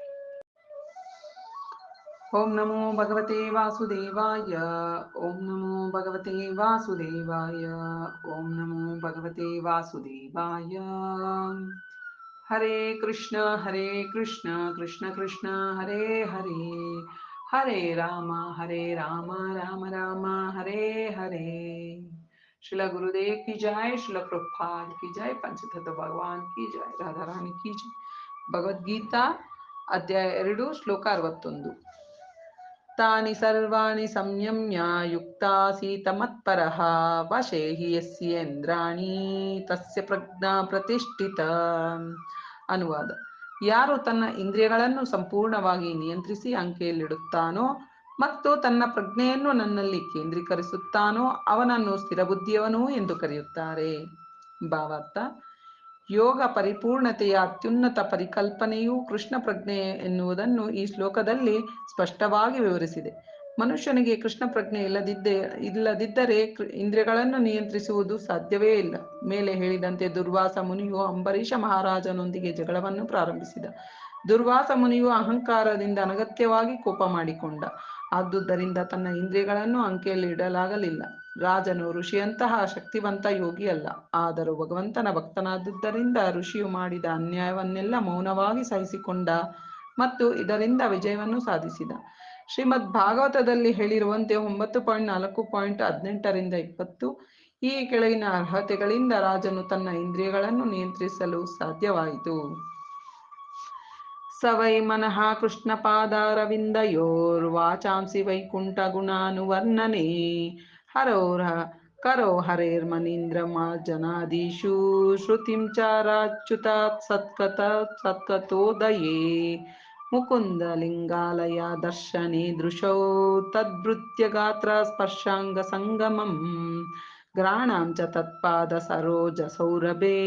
ಓಂ ನಮೋ ಭಗವತೆ ವಾಸುದೇವಾಯ ಓಂ ನಮೋ ಭಗವತೆ ವಾಸುದೇವಾಯ ಓಂ ನಮೋ ಭಗವತೆ ವಾಸುದೇವಾಯ ಹರೇ ಕೃಷ್ಣ ಹರೇ ಕೃಷ್ಣ ಕೃಷ್ಣ ಕೃಷ್ಣ ಹರೇ ಹರೇ ಹರೇ ರಾಮ ಹರೇ ರಾಮ ರಾಮ ರಾಮ ಹರೇ ಹರೇ ಶಿಲ ಗುರುದೇವ್ ಕಿ ಜೈ ಶಿಲ ಪ್ರಭುಪಾದ್ ಕಿ ಜೈ ಪಂಚತತ್ವ ಭಗವಾನ್ ಕಿ ರಾಧಾ ರಾಣಿ ಕಿ ಜಯ್ ಭಗವದ್ಗೀತಾ ಅಧ್ಯಾಯ ಎರಡು ಶ್ಲೋಕ ಅರವತ್ತೊಂದು ತಾನಿ ಸರ್ವಾಣಿ ಸಂಯಮ್ಯ ಯುಕ್ತಾಸೀತ ಮತ್ಪರಃ ವಶೇ ಹಿ ಯಸ್ಯೇಂದ್ರಾಣಿ ತಸ್ಯ ಪ್ರಜ್ಞಾ ಪ್ರತಿಷ್ಠಿತ ಅನುವಾದ ಯಾರು ತನ್ನ ಇಂದ್ರಿಯಗಳನ್ನು ಸಂಪೂರ್ಣವಾಗಿ ನಿಯಂತ್ರಿಸಿ ಅಂಕೆಯಲ್ಲಿಡುತ್ತಾನೋ ಮತ್ತು ತನ್ನ ಪ್ರಜ್ಞೆಯನ್ನು ನನ್ನಲ್ಲಿ ಕೇಂದ್ರೀಕರಿಸುತ್ತಾನೋ ಅವನನ್ನು ಸ್ಥಿರಬುದ್ಧಿಯವನು ಎಂದು ಕರೆಯುತ್ತಾರೆ. ಭಾವಾರ್ಥ. ಯೋಗ ಪರಿಪೂರ್ಣತೆಯ ಅತ್ಯುನ್ನತ ಪರಿಕಲ್ಪನೆಯು ಕೃಷ್ಣ ಪ್ರಜ್ಞೆ ಎನ್ನುವುದನ್ನು ಈ ಶ್ಲೋಕದಲ್ಲಿ ಸ್ಪಷ್ಟವಾಗಿ ವಿವರಿಸಿದೆ. ಮನುಷ್ಯನಿಗೆ ಕೃಷ್ಣ ಪ್ರಜ್ಞೆ ಇಲ್ಲದಿದ್ದೇ, ಇಲ್ಲದಿದ್ದರೆ ಇಂದ್ರಿಯಗಳನ್ನು ನಿಯಂತ್ರಿಸುವುದು ಸಾಧ್ಯವೇ ಇಲ್ಲ. ಮೇಲೆ ಹೇಳಿದಂತೆ ದುರ್ವಾಸ ಮುನಿಯು ಅಂಬರೀಷ ಮಹಾರಾಜನೊಂದಿಗೆ ಜಗಳವನ್ನು ಪ್ರಾರಂಭಿಸಿದ. ದುರ್ವಾಸ ಮುನಿಯು ಅಹಂಕಾರದಿಂದ ಅನಗತ್ಯವಾಗಿ ಕೋಪ ಮಾಡಿಕೊಂಡ. ಆದುದರಿಂದ ತನ್ನ ಇಂದ್ರಿಯಗಳನ್ನು ಅಂಕೆಯಲ್ಲಿ ಇಡಲಾಗಲಿಲ್ಲ. ರಾಜನು ಋಷಿಯಂತಹ ಶಕ್ತಿವಂತ ಯೋಗಿ ಅಲ್ಲ ಆದರೂ ಭಗವಂತನ ಭಕ್ತನಾದುದರಿಂದ ಋಷಿಯು ಮಾಡಿದ ಅನ್ಯಾಯವನ್ನೆಲ್ಲ ಮೌನವಾಗಿ ಸಹಿಸಿಕೊಂಡ ಮತ್ತು ಇದರಿಂದ ವಿಜಯವನ್ನು ಸಾಧಿಸಿದ. ಶ್ರೀಮದ್ ಭಾಗವತದಲ್ಲಿ ಹೇಳಿರುವಂತೆ ಒಂಬತ್ತು ಪಾಯಿಂಟ್ ನಾಲ್ಕು ಪಾಯಿಂಟ್ ಹದಿನೆಂಟರಿಂದ ಇಪ್ಪತ್ತು, ಈ ಕೆಳಗಿನ ಅರ್ಹತೆಗಳಿಂದ ರಾಜನು ತನ್ನ ಇಂದ್ರಿಯಗಳನ್ನು ನಿಯಂತ್ರಿಸಲು ಸಾಧ್ಯವಾಯಿತು. स वै मनः कृष्णपादारविन्दयोर्वाचांसि वैकुण्ठगुणानुवर्णने हरोर करो हरेर्मनीन्द्रमार्जनादिषु श्रुतिं च राच्युतात् सत्कत सत्कतोदये मुकुन्दलिङ्गालया दर्शने दृशौ तद्भृत्यगात्रस्पर्शाङ्गसङ्गमम् घ्राणां च तत्पादसरोजसौरभे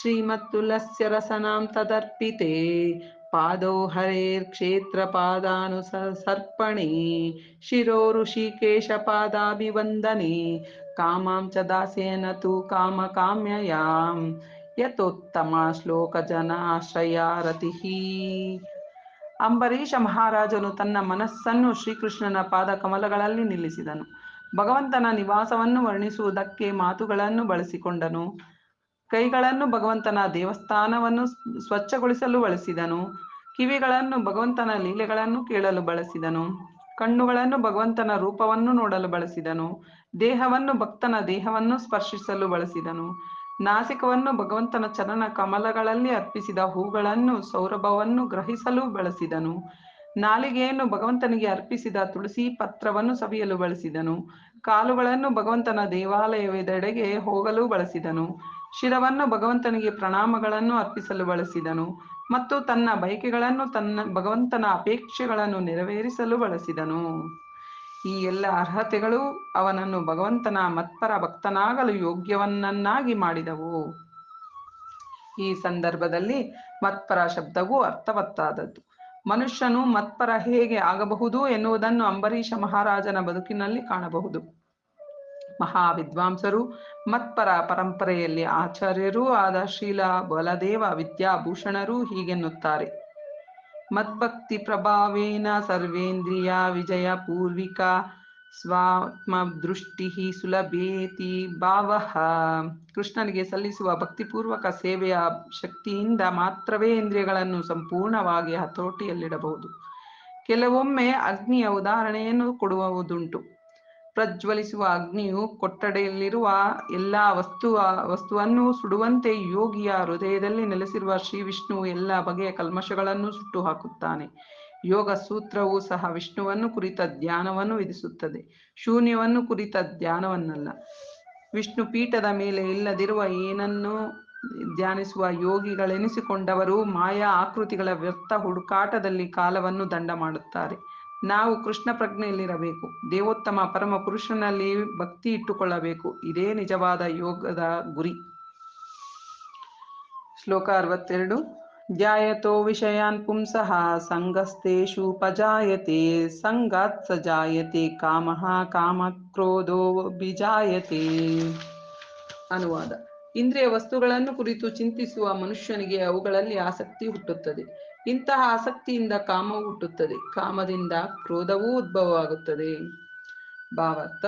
श्रीमत्तुलस्य रसनां तदर्पिते ಪಾದೋ ಹರೇರ್ ಕ್ಷೇತ್ರ ಪಾದಾನು ಸರ್ಪಣಿ ಶಿರೋ ಋಷಿಕೇಶ ಪಾದಾಭಿವಂದನೆ. ಕಾಮಾಂ ಚ ದಾಸೇನ ತು ಕಾಮ ಕಾಮ್ಯಯಾಂ. ಯತೋತ್ತಮ ಶ್ಲೋಕ ಜನಾಶ್ರಯ ರತಿಃ ಅಂಬರೀಷ ಮಹಾರಾಜನು ತನ್ನ ಮನಸ್ಸನ್ನು ಶ್ರೀಕೃಷ್ಣನ ಪಾದ ಕಮಲಗಳಲ್ಲಿ ನಿಲ್ಲಿಸಿದನು. ಭಗವಂತನ ನಿವಾಸವನ್ನು ವರ್ಣಿಸುವುದಕ್ಕೆ ಮಾತುಗಳನ್ನು ಬಳಸಿಕೊಂಡನು. ಕೈಗಳನ್ನು ಭಗವಂತನ ದೇವಸ್ಥಾನವನ್ನು ಸ್ವಚ್ಛಗೊಳಿಸಲು ಬಳಸಿದನು. ಕಿವಿಗಳನ್ನು ಭಗವಂತನ ಲೀಲೆಗಳನ್ನು ಕೇಳಲು ಬಳಸಿದನು. ಕಣ್ಣುಗಳನ್ನು ಭಗವಂತನ ರೂಪವನ್ನು ನೋಡಲು ಬಳಸಿದನು. ದೇಹವನ್ನು ಭಕ್ತನ ದೇಹವನ್ನು ಸ್ಪರ್ಶಿಸಲು ಬಳಸಿದನು. ನಾಸಿಕವನ್ನು ಭಗವಂತನ ಚರಣ ಕಮಲಗಳಲ್ಲಿ ಅರ್ಪಿಸಿದ ಹೂಗಳನ್ನು ಸೌರಭವನ್ನು ಗ್ರಹಿಸಲು ಬಳಸಿದನು. ನಾಲಿಗೆಯನ್ನು ಭಗವಂತನಿಗೆ ಅರ್ಪಿಸಿದ ತುಳಸಿ ಪತ್ರವನ್ನು ಸವಿಯಲು ಬಳಸಿದನು. ಕಾಲುಗಳನ್ನು ಭಗವಂತನ ದೇವಾಲಯವೆದೆಡೆಗೆ ಹೋಗಲು ಬಳಸಿದನು. ಶಿರವನ್ನು ಭಗವಂತನಿಗೆ ಪ್ರಣಾಮಗಳನ್ನು ಅರ್ಪಿಸಲು ಬಳಸಿದನು ಮತ್ತು ತನ್ನ ಬಯಕೆಗಳನ್ನು ತನ್ನ ಭಗವಂತನ ಅಪೇಕ್ಷೆಗಳನ್ನು ನೆರವೇರಿಸಲು ಬಳಸಿದನು. ಈ ಎಲ್ಲ ಅರ್ಹತೆಗಳು ಅವನನ್ನು ಭಗವಂತನ ಮತ್ಪರ ಭಕ್ತನಾಗಲು ಯೋಗ್ಯವನ್ನನ್ನಾಗಿ ಮಾಡಿದವು. ಈ ಸಂದರ್ಭದಲ್ಲಿ ಮತ್ಪರ ಶಬ್ದವು ಅರ್ಥವತ್ತಾದದ್ದು. ಮನುಷ್ಯನು ಮತ್ಪರ ಹೇಗೆ ಆಗಬಹುದು ಎನ್ನುವುದನ್ನು ಅಂಬರೀಷ ಮಹಾರಾಜನ ಬದುಕಿನಲ್ಲಿ ಕಾಣಬಹುದು. ಮಹಾವಿದ್ವಾಂಸರು, ಮತ್ಪರ ಪರಂಪರೆಯಲ್ಲಿ ಆಚಾರ್ಯರೂ ಆದ ಶೀಲ ಬಲದೇವ ವಿದ್ಯಾಭೂಷಣರು ಹೀಗೆನ್ನುತ್ತಾರೆ. ಮದ್ಭಕ್ತಿ ಪ್ರಭಾವೇನ ಸರ್ವೇಂದ್ರಿಯ ವಿಜಯ ಪೂರ್ವಿಕ ಸ್ವಾತ್ಮ ದೃಷ್ಟಿ ಸುಲಭೇತಿ ಭಾವ. ಕೃಷ್ಣನಿಗೆ ಸಲ್ಲಿಸುವ ಭಕ್ತಿಪೂರ್ವಕ ಸೇವೆಯ ಶಕ್ತಿಯಿಂದ ಮಾತ್ರವೇ ಇಂದ್ರಿಯಗಳನ್ನು ಸಂಪೂರ್ಣವಾಗಿ ಹತೋಟಿಯಲ್ಲಿಡಬಹುದು. ಕೆಲವೊಮ್ಮೆ ಅಗ್ನಿಯ ಉದಾಹರಣೆಯನ್ನು ಕೊಡುವುದುಂಟು. ಪ್ರಜ್ವಲಿಸುವ ಅಗ್ನಿಯು ಕೊಠಡಿಯಲ್ಲಿರುವ ಎಲ್ಲ ವಸ್ತು ವಸ್ತುವನ್ನು ಸುಡುವಂತೆ ಯೋಗಿಯ ಹೃದಯದಲ್ಲಿ ನೆಲೆಸಿರುವ ಶ್ರೀ ವಿಷ್ಣು ಎಲ್ಲ ಬಗೆಯ ಕಲ್ಮಶಗಳನ್ನು ಸುಟ್ಟು ಹಾಕುತ್ತಾನೆ ಯೋಗ ಸೂತ್ರವು ಸಹ ವಿಷ್ಣುವನ್ನು ಕುರಿತ ಧ್ಯಾನವನ್ನು ವಿಧಿಸುತ್ತದೆ. ಶೂನ್ಯವನ್ನು ಕುರಿತ ಧ್ಯಾನವನ್ನಲ್ಲ. ವಿಷ್ಣು ಪೀಠದ ಮೇಲೆ ಇಲ್ಲದಿರುವ ಏನನ್ನು ಧ್ಯಾನಿಸುವ ಯೋಗಿಗಳೆನಿಸಿಕೊಂಡವರು ಮಾಯಾ ಆಕೃತಿಗಳ ವ್ಯರ್ಥ ಹುಡುಕಾಟದಲ್ಲಿ ಕಾಲವನ್ನು ದಂಡ ಮಾಡುತ್ತಾರೆ. ನಾವು ಕೃಷ್ಣ ಪ್ರಜ್ಞೆಯಲ್ಲಿರಬೇಕು. ದೇವೋತ್ತಮ ಪರಮ ಪುರುಷನಲ್ಲಿ ಭಕ್ತಿ ಇಟ್ಟುಕೊಳ್ಳಬೇಕು. ಇದೇ ನಿಜವಾದ ಯೋಗದ ಗುರಿ. ಶ್ಲೋಕ ಅರವತ್ತೆರಡು. ಧ್ಯಾಯತೋ ವಿಷಯಾನ್ ಪುಂಸಃ ಸಂಗಸ್ತೇಷು ಪಜಾಯತೆ ಸಂಗಾತ್ ಸಜಾಯತೆ ಜಾಯತೆ ಕಾಮಃ ಕಾಮ ಕ್ರೋಧೋ ಬಿಜಾಯತೆ ಅನುವಾದ. ಇಂದ್ರಿಯ ವಸ್ತುಗಳನ್ನು ಕುರಿತು ಚಿಂತಿಸುವ ಮನುಷ್ಯನಿಗೆ ಅವುಗಳಲ್ಲಿ ಆಸಕ್ತಿ ಹುಟ್ಟುತ್ತದೆ. ಇಂತಹ ಆಸಕ್ತಿಯಿಂದ ಕಾಮ ಹುಟ್ಟುತ್ತದೆ. ಕಾಮದಿಂದ ಕ್ರೋಧವೂ ಉದ್ಭವವಾಗುತ್ತದೆ. ಭಾವಾರ್ಥ,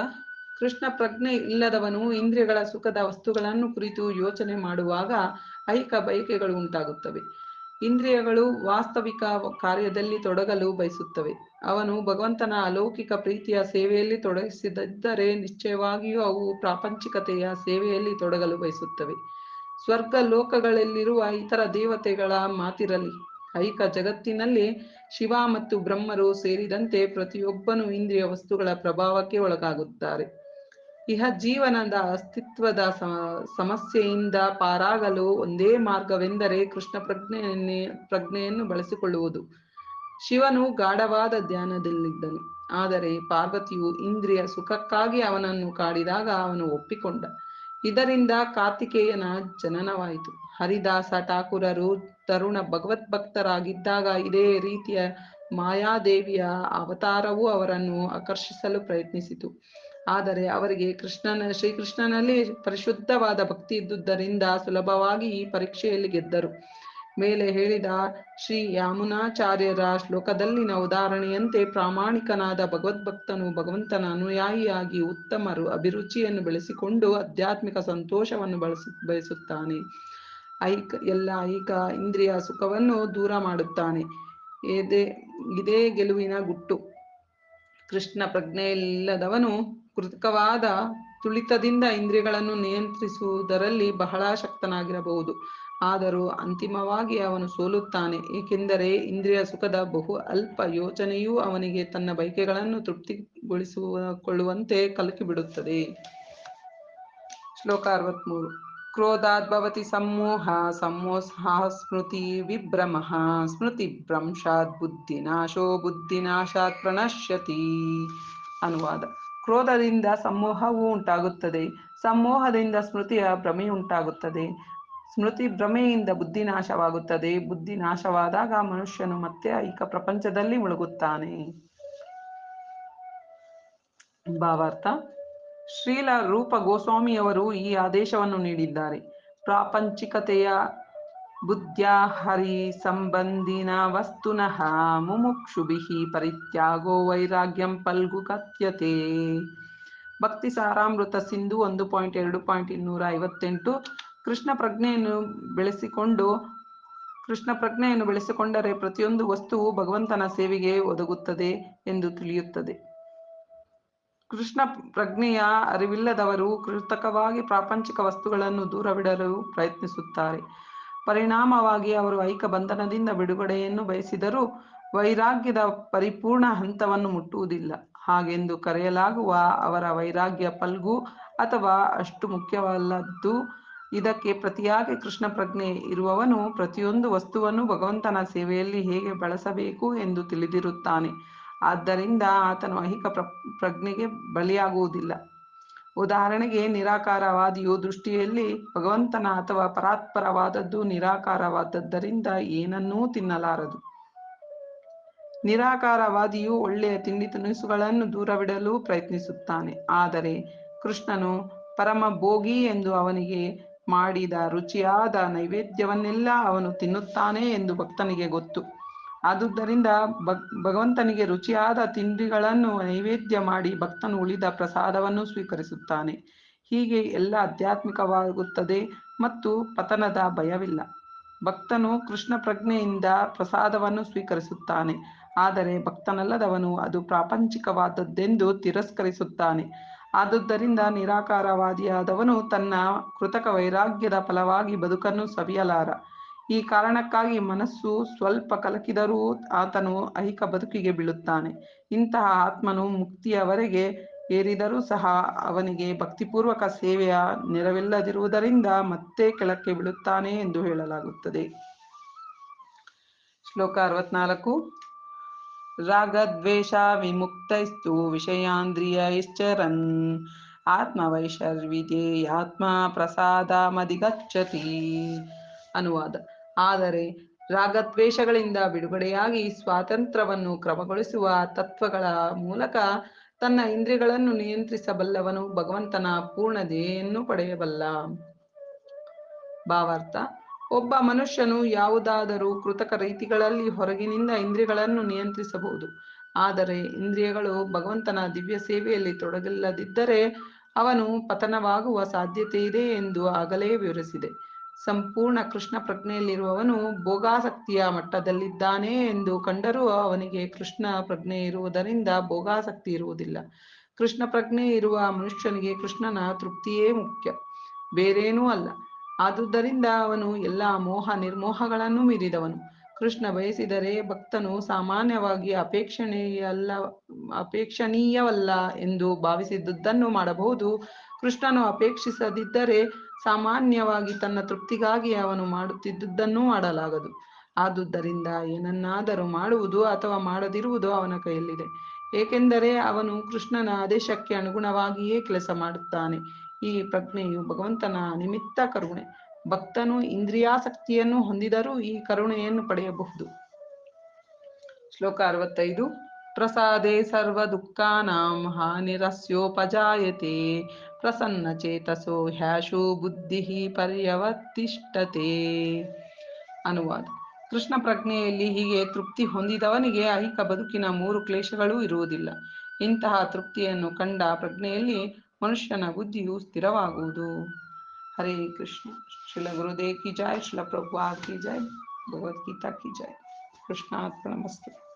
ಕೃಷ್ಣ ಪ್ರಜ್ಞೆ ಇಲ್ಲದವನು ಇಂದ್ರಿಯಗಳ ಸುಖದ ವಸ್ತುಗಳನ್ನು ಕುರಿತು ಯೋಚನೆ ಮಾಡುವಾಗ ಐಕ ಬಯಕೆಗಳು ಉಂಟಾಗುತ್ತವೆ. ಇಂದ್ರಿಯಗಳು ವಾಸ್ತವಿಕ ಕಾರ್ಯದಲ್ಲಿ ತೊಡಗಲು ಬಯಸುತ್ತವೆ. ಅವನು ಭಗವಂತನ ಅಲೌಕಿಕ ಪ್ರೀತಿಯ ಸೇವೆಯಲ್ಲಿ ತೊಡಗಿಸಿದ್ದರೆ ನಿಶ್ಚಯವಾಗಿಯೂ ಅವು ಪ್ರಾಪಂಚಿಕತೆಯ ಸೇವೆಯಲ್ಲಿ ತೊಡಗಲು ಬಯಸುತ್ತವೆ. ಸ್ವರ್ಗ ಲೋಕಗಳಲ್ಲಿರುವ ಇತರ ದೇವತೆಗಳ ಮಾತಿರಲಿ. ಐಕ ಜಗತ್ತಿನಲ್ಲಿ ಶಿವ ಮತ್ತು ಬ್ರಹ್ಮರು ಸೇರಿದಂತೆ ಪ್ರತಿಯೊಬ್ಬನು ಇಂದ್ರಿಯ ವಸ್ತುಗಳ ಪ್ರಭಾವಕ್ಕೆ ಒಳಗಾಗುತ್ತಾರೆ. ಇಹ ಜೀವನದ ಅಸ್ತಿತ್ವದ ಸಮಸ್ಯೆಯಿಂದ ಪಾರಾಗಲು ಒಂದೇ ಮಾರ್ಗವೆಂದರೆ ಕೃಷ್ಣ ಪ್ರಜ್ಞೆಯನ್ನೇ, ಪ್ರಜ್ಞೆಯನ್ನು ಬಳಸಿಕೊಳ್ಳುವುದು. ಶಿವನು ಗಾಢವಾದ ಧ್ಯಾನದಲ್ಲಿದ್ದನು. ಆದರೆ ಪಾರ್ವತಿಯು ಇಂದ್ರಿಯ ಸುಖಕ್ಕಾಗಿ ಅವನನ್ನು ಕಾಡಿದಾಗ ಅವನು ಒಪ್ಪಿಕೊಂಡ. ಇದರಿಂದ ಕಾರ್ತಿಕೇಯನ ಜನನವಾಯಿತು. ಹರಿದಾಸ ಠಾಕೂರರು ತರುಣ ಭಗವದ್ಭಕ್ತರಾಗಿದ್ದಾಗ ಇದೇ ರೀತಿಯ ಮಾಯಾದೇವಿಯ ಅವತಾರವು ಅವರನ್ನು ಆಕರ್ಷಿಸಲು ಪ್ರಯತ್ನಿಸಿತು. ಆದರೆ ಅವರಿಗೆ ಕೃಷ್ಣನ, ಶ್ರೀಕೃಷ್ಣನಲ್ಲಿ ಪರಿಶುದ್ಧವಾದ ಭಕ್ತಿ ಇದ್ದುದರಿಂದ ಸುಲಭವಾಗಿ ಈ ಪರೀಕ್ಷೆಯಲ್ಲಿ ಗೆದ್ದರು. ಮೇಲೆ ಹೇಳಿದ ಶ್ರೀ ಯಾಮುನಾಚಾರ್ಯರ ಶ್ಲೋಕದಲ್ಲಿನ ಉದಾಹರಣೆಯಂತೆ, ಪ್ರಾಮಾಣಿಕನಾದ ಭಗವದ್ಭಕ್ತನು ಭಗವಂತನ ಅನುಯಾಯಿಯಾಗಿ ಉತ್ತಮರು ಅಭಿರುಚಿಯನ್ನು ಬೆಳೆಸಿಕೊಂಡು ಆಧ್ಯಾತ್ಮಿಕ ಸಂತೋಷವನ್ನು ಬಳಸಿ ಬಯಸುತ್ತಾನೆ ಐಕ, ಎಲ್ಲ ಐಕ ಇಂದ್ರಿಯ ಸುಖವನ್ನು ದೂರ ಮಾಡುತ್ತಾನೆ. ಇದೇ ಇದೇ ಗೆಲುವಿನ ಗುಟ್ಟು. ಕೃಷ್ಣ ಪ್ರಜ್ಞೆಯಿಲ್ಲದವನು ಕೃತಕವಾದ ತುಳಿತದಿಂದ ಇಂದ್ರಿಯಗಳನ್ನು ನಿಯಂತ್ರಿಸುವುದರಲ್ಲಿ ಬಹಳ ಶಕ್ತನಾಗಿರಬಹುದು. ಆದರೂ ಅಂತಿಮವಾಗಿ ಅವನು ಸೋಲುತ್ತಾನೆ. ಏಕೆಂದರೆ ಇಂದ್ರಿಯ ಸುಖದ ಬಹು ಅಲ್ಪ ಯೋಚನೆಯೂ ಅವನಿಗೆ ತನ್ನ ಬಯಕೆಗಳನ್ನು ತೃಪ್ತಿಗೊಳಿಸಿಕೊಳ್ಳುವಂತೆ ಕಲಕಿಬಿಡುತ್ತದೆ. ಶ್ಲೋಕ ಅರವತ್ಮೂರು. ಕ್ರೋಧಾದ್ಭವತಿ ಸಮೂಹ ಸಮೋಹ ಸ್ಮೃತಿ ವಿಭ್ರಮಃ ಸ್ಮೃತಿ ಭ್ರಂಶಾತ್ ಬುದ್ಧಿನಾಶೋ ಬುದ್ಧಿನಾಶಾತ್ ಪ್ರಣಶ್ಯತಿ ಅನುವಾದ ಕ್ರೋಧದಿಂದ ಸಮೂಹವು ಉಂಟಾಗುತ್ತದೆ. ಸಮೋಹದಿಂದ ಸ್ಮೃತಿಯ ಭ್ರಮೆ ಉಂಟಾಗುತ್ತದೆ. ಸ್ಮೃತಿ ಭ್ರಮೆಯಿಂದ ಬುದ್ಧಿ ನಾಶವಾಗುತ್ತದೆ ಬುದ್ಧಿ ನಾಶವಾದಾಗ ಮನುಷ್ಯನು ಮತ್ತೆ ಐಕ ಪ್ರಪಂಚದಲ್ಲಿ ಮುಳುಗುತ್ತಾನೆ. ಭಾವಾರ್ಥ. ಶ್ರೀಲ ರೂಪ ಗೋಸ್ವಾಮಿಯವರು ಈ ಆದೇಶವನ್ನು ನೀಡಿದ್ದಾರೆ. ಪ್ರಾಪಂಚಿಕತೆಯ ಬುದ್ಧ್ಯಾಹರಿ ಸಂಬಂಧಿನ ವಸ್ತುನಃ ಮುಮುಕ್ಷುಬಿಹಿ ಪರಿತ್ಯಾಗೋ ವೈರಾಗ್ಯಂ ಪಲ್ಗು ಕಥ್ಯತೆ. ಭಕ್ತಿ ಸಾರಾಮೃತ ಸಿಂಧು ಒಂದು ಪಾಯಿಂಟ್ ಎರಡು ಪಾಯಿಂಟ್ ಇನ್ನೂರ ಐವತ್ತೆಂಟು. ಕೃಷ್ಣ ಪ್ರಜ್ಞೆಯನ್ನು ಬೆಳೆಸಿಕೊಂಡು, ಕೃಷ್ಣ ಪ್ರಜ್ಞೆಯನ್ನು ಬೆಳೆಸಿಕೊಂಡರೆ ಪ್ರತಿಯೊಂದು ವಸ್ತುವು ಭಗವಂತನ ಸೇವೆಗೆ ಒದಗುತ್ತದೆ ಎಂದು ತಿಳಿಯುತ್ತದೆ. ಕೃಷ್ಣ ಪ್ರಜ್ಞೆಯ ಅರಿವಿಲ್ಲದವರು ಕೃತಕವಾಗಿ ಪ್ರಾಪಂಚಿಕ ವಸ್ತುಗಳನ್ನು ದೂರವಿಡಲು ಪ್ರಯತ್ನಿಸುತ್ತಾರೆ. ಪರಿಣಾಮವಾಗಿ ಅವರು ಐಕ ಬಂಧನದಿಂದ ಬಿಡುಗಡೆಯನ್ನು ಬಯಸಿದರೂ ವೈರಾಗ್ಯದ ಪರಿಪೂರ್ಣ ಹಂತವನ್ನು ಮುಟ್ಟುವುದಿಲ್ಲ. ಹಾಗೆಂದು ಕರೆಯಲಾಗುವ ಅವರ ವೈರಾಗ್ಯ ಪಲ್ಗು ಅಥವಾ ಅಷ್ಟು ಮುಖ್ಯವಲ್ಲದ್ದು, ಇದಕ್ಕೆ ಪ್ರತಿಯಾಗಿ ಕೃಷ್ಣ ಪ್ರಜ್ಞೆ ಇರುವವನು ಪ್ರತಿಯೊಂದು ವಸ್ತುವನ್ನು ಭಗವಂತನ ಸೇವೆಯಲ್ಲಿ ಹೇಗೆ ಬಳಸಬೇಕು ಎಂದು ತಿಳಿದಿರುತ್ತಾನೆ. ಆದ್ದರಿಂದ ಆತನು ಐಹಿಕ ಪ್ರ, ಪ್ರಜ್ಞೆಗೆ ಬಲಿಯಾಗುವುದಿಲ್ಲ. ಉದಾಹರಣೆಗೆ, ನಿರಾಕಾರವಾದಿಯು ದೃಷ್ಟಿಯಲ್ಲಿ ಭಗವಂತನ ಅಥವಾ ಪರಾತ್ಪರವಾದದ್ದು ನಿರಾಕಾರವಾದದ್ದರಿಂದ ಏನನ್ನೂ ತಿನ್ನಲಾರದು. ನಿರಾಕಾರವಾದಿಯು ಒಳ್ಳೆಯ ತಿಂಡಿ ತಿನಿಸುಗಳನ್ನು ದೂರವಿಡಲು ಪ್ರಯತ್ನಿಸುತ್ತಾನೆ. ಆದರೆ ಕೃಷ್ಣನು ಪರಮ ಭೋಗಿ ಎಂದು ಅವನಿಗೆ ಮಾಡಿದ ರುಚಿಯಾದ ನೈವೇದ್ಯವನ್ನೆಲ್ಲ ಅವನು ತಿನ್ನುತ್ತಾನೆ ಎಂದು ಭಕ್ತನಿಗೆ ಗೊತ್ತು. ಆದುದರಿಂದ ಭಗವಂತನಿಗೆ ರುಚಿಯಾದ ತಿಂಡಿಗಳನ್ನು ನೈವೇದ್ಯ ಮಾಡಿ ಭಕ್ತನು ಉಳಿದ ಪ್ರಸಾದವನ್ನು ಸ್ವೀಕರಿಸುತ್ತಾನೆ. ಹೀಗೆ ಎಲ್ಲ ಆಧ್ಯಾತ್ಮಿಕವಾಗುತ್ತದೆ ಮತ್ತು ಪತನದ ಭಯವಿಲ್ಲ. ಭಕ್ತನು ಕೃಷ್ಣ ಪ್ರಜ್ಞೆಯಿಂದ ಪ್ರಸಾದವನ್ನು ಸ್ವೀಕರಿಸುತ್ತಾನೆ. ಆದರೆ ಭಕ್ತನಲ್ಲದವನು ಅದು ಪ್ರಾಪಂಚಿಕವಾದದ್ದೆಂದು ತಿರಸ್ಕರಿಸುತ್ತಾನೆ. ಆದುದರಿಂದ ನಿರಾಕಾರವಾದಿಯಾದವನು ತನ್ನ ಕೃತಕ ವೈರಾಗ್ಯದ ಫಲವಾಗಿ ಬದುಕನ್ನು ಸವಿಯಲಾರ. ಈ ಕಾರಣಕ್ಕಾಗಿ ಮನಸ್ಸು ಸ್ವಲ್ಪ ಕಲಕಿದರೂ ಆತನು ಐಹಿಕ ಬದುಕಿಗೆ ಬೀಳುತ್ತಾನೆ. ಇಂತಹ ಆತ್ಮನು ಮುಕ್ತಿಯವರೆಗೆ ಏರಿದರೂ ಸಹ ಅವನಿಗೆ ಭಕ್ತಿಪೂರ್ವಕ ಸೇವೆಯ ನೆರವಿಲ್ಲದಿರುವುದರಿಂದ ಮತ್ತೆ ಕೆಳಕ್ಕೆ ಬೀಳುತ್ತಾನೆ ಎಂದು ಹೇಳಲಾಗುತ್ತದೆ. ಶ್ಲೋಕ ಅರವತ್ನಾಲ್ಕು. ರಾಗದ್ವೇಷ ವಿಮುಕ್ತೈಸ್ತು ವಿಷಯಾಂದ್ರಿಯೈಶ್ಚರನ್. ಪ್ರಸಾದ ಮದಿಗಚ್ಚತಿ ಅನುವಾದ. ಆದರೆ ರಾಗದ್ವೇಷಗಳಿಂದ ಬಿಡುಗಡೆಯಾಗಿ ಸ್ವಾತಂತ್ರ್ಯವನ್ನು ಕ್ರಮಗೊಳಿಸುವ ತತ್ವಗಳ ಮೂಲಕ ತನ್ನ ಇಂದ್ರಿಯಗಳನ್ನು ನಿಯಂತ್ರಿಸಬಲ್ಲವನು ಭಗವಂತನ ಪೂರ್ಣತೆಯನ್ನು ಪಡೆಯಬಲ್ಲ. ಭಾವಾರ್ಥ, ಒಬ್ಬ ಮನುಷ್ಯನು ಯಾವುದಾದರೂ ಕೃತಕ ರೀತಿಗಳಲ್ಲಿ ಹೊರಗಿನಿಂದ ಇಂದ್ರಿಯಗಳನ್ನು ನಿಯಂತ್ರಿಸಬಹುದು. ಆದರೆ ಇಂದ್ರಿಯಗಳು ಭಗವಂತನ ದಿವ್ಯ ಸೇವೆಯಲ್ಲಿ ತೊಡಗಿಲ್ಲದಿದ್ದರೆ ಅವನು ಪತನವಾಗುವ ಸಾಧ್ಯತೆ ಇದೆ ಎಂದು ಆಗಲೇ ವಿವರಿಸಿದೆ. ಸಂಪೂರ್ಣ ಕೃಷ್ಣ ಪ್ರಜ್ಞೆಯಲ್ಲಿರುವವನು ಭೋಗಾಸಕ್ತಿಯ ಮಟ್ಟದಲ್ಲಿದ್ದಾನೆ ಎಂದು ಕಂಡರೂ ಅವನಿಗೆ ಕೃಷ್ಣ ಪ್ರಜ್ಞೆ ಇರುವುದರಿಂದ ಭೋಗಾಸಕ್ತಿ ಇರುವುದಿಲ್ಲ. ಕೃಷ್ಣ ಪ್ರಜ್ಞೆ ಇರುವ ಮನುಷ್ಯನಿಗೆ ಕೃಷ್ಣನ ತೃಪ್ತಿಯೇ ಮುಖ್ಯ, ಬೇರೇನೂ ಅಲ್ಲ. ಆದುದರಿಂದ ಅವನು ಎಲ್ಲ ಮೋಹ ನಿರ್ಮೋಹಗಳನ್ನು ಮೀರಿದವನು. ಕೃಷ್ಣ ಬಯಸಿದರೆ ಭಕ್ತನು ಸಾಮಾನ್ಯವಾಗಿ ಅಪೇಕ್ಷಣೀಯಲ್ಲ, ಅಪೇಕ್ಷಣೀಯವಲ್ಲ ಎಂದು ಭಾವಿಸಿದ್ದುದನ್ನು ಮಾಡಬಹುದು. ಕೃಷ್ಣನು ಅಪೇಕ್ಷಿಸದಿದ್ದರೆ ಸಾಮಾನ್ಯವಾಗಿ ತನ್ನ ತೃಪ್ತಿಗಾಗಿ ಅವನು ಮಾಡುತ್ತಿದ್ದುದನ್ನೂ ಮಾಡಲಾಗದು ಆದುದರಿಂದ ಏನನ್ನಾದರೂ ಮಾಡುವುದು ಅಥವಾ ಮಾಡದಿರುವುದು ಅವನ ಕೈಯಲ್ಲಿದೆ. ಏಕೆಂದರೆ ಅವನು ಕೃಷ್ಣನ ಆದೇಶಕ್ಕೆ ಅನುಗುಣವಾಗಿಯೇ ಕೆಲಸ ಮಾಡುತ್ತಾನೆ. ಈ ಪ್ರಜ್ಞೆಯು ಭಗವಂತನ ನಿಮಿತ್ತ ಕರುಣೆ. ಭಕ್ತನು ಇಂದ್ರಿಯಾಸಕ್ತಿಯನ್ನು ಹೊಂದಿದರೂ ಈ ಕರುಣೆಯನ್ನು ಪಡೆಯಬಹುದು. ಶ್ಲೋಕ ಅರವತ್ತೈದು. ಪ್ರಸಾದೇ ಸರ್ವ ದುಃಖಾನಾಂ ಹಾನಿರಸ್ಯೋಪಜಾಯತೆ ಪ್ರಸನ್ನ ಚೇತಸೋ ಹ್ಯಾಶು ಬುದ್ಧಿ ಪರ್ಯವತಿಷ್ಠತೆ ಅನುವಾದ ಕೃಷ್ಣ ಪ್ರಜ್ಞೆಯಲ್ಲಿ ಹೀಗೆ ತೃಪ್ತಿ ಹೊಂದಿದವನಿಗೆ ಐಹಿಕ ಬದುಕಿನ ಮೂರು ಕ್ಲೇಶಗಳೂ ಇರುವುದಿಲ್ಲ. ಇಂತಹ ತೃಪ್ತಿಯನ್ನು ಕಂಡ ಪ್ರಜ್ಞೆಯಲ್ಲಿ ಮನುಷ್ಯನ ಬುದ್ಧಿಯು ಸ್ಥಿರವಾಗುವುದು. ಹರೇ ಕೃಷ್ಣ. ಶ್ರೀಲ ಗುರುದೇ ಕಿ ಜಾಯ್ ಶ್ರೀಲ ಆ ಕಿ ಜಾಯ್ ಭಗವದ್ಗೀತಾ ಕಿ ಜಾಯ್ ಕೃಷ್ಣಾರ್ಪಣಮಸ್ತು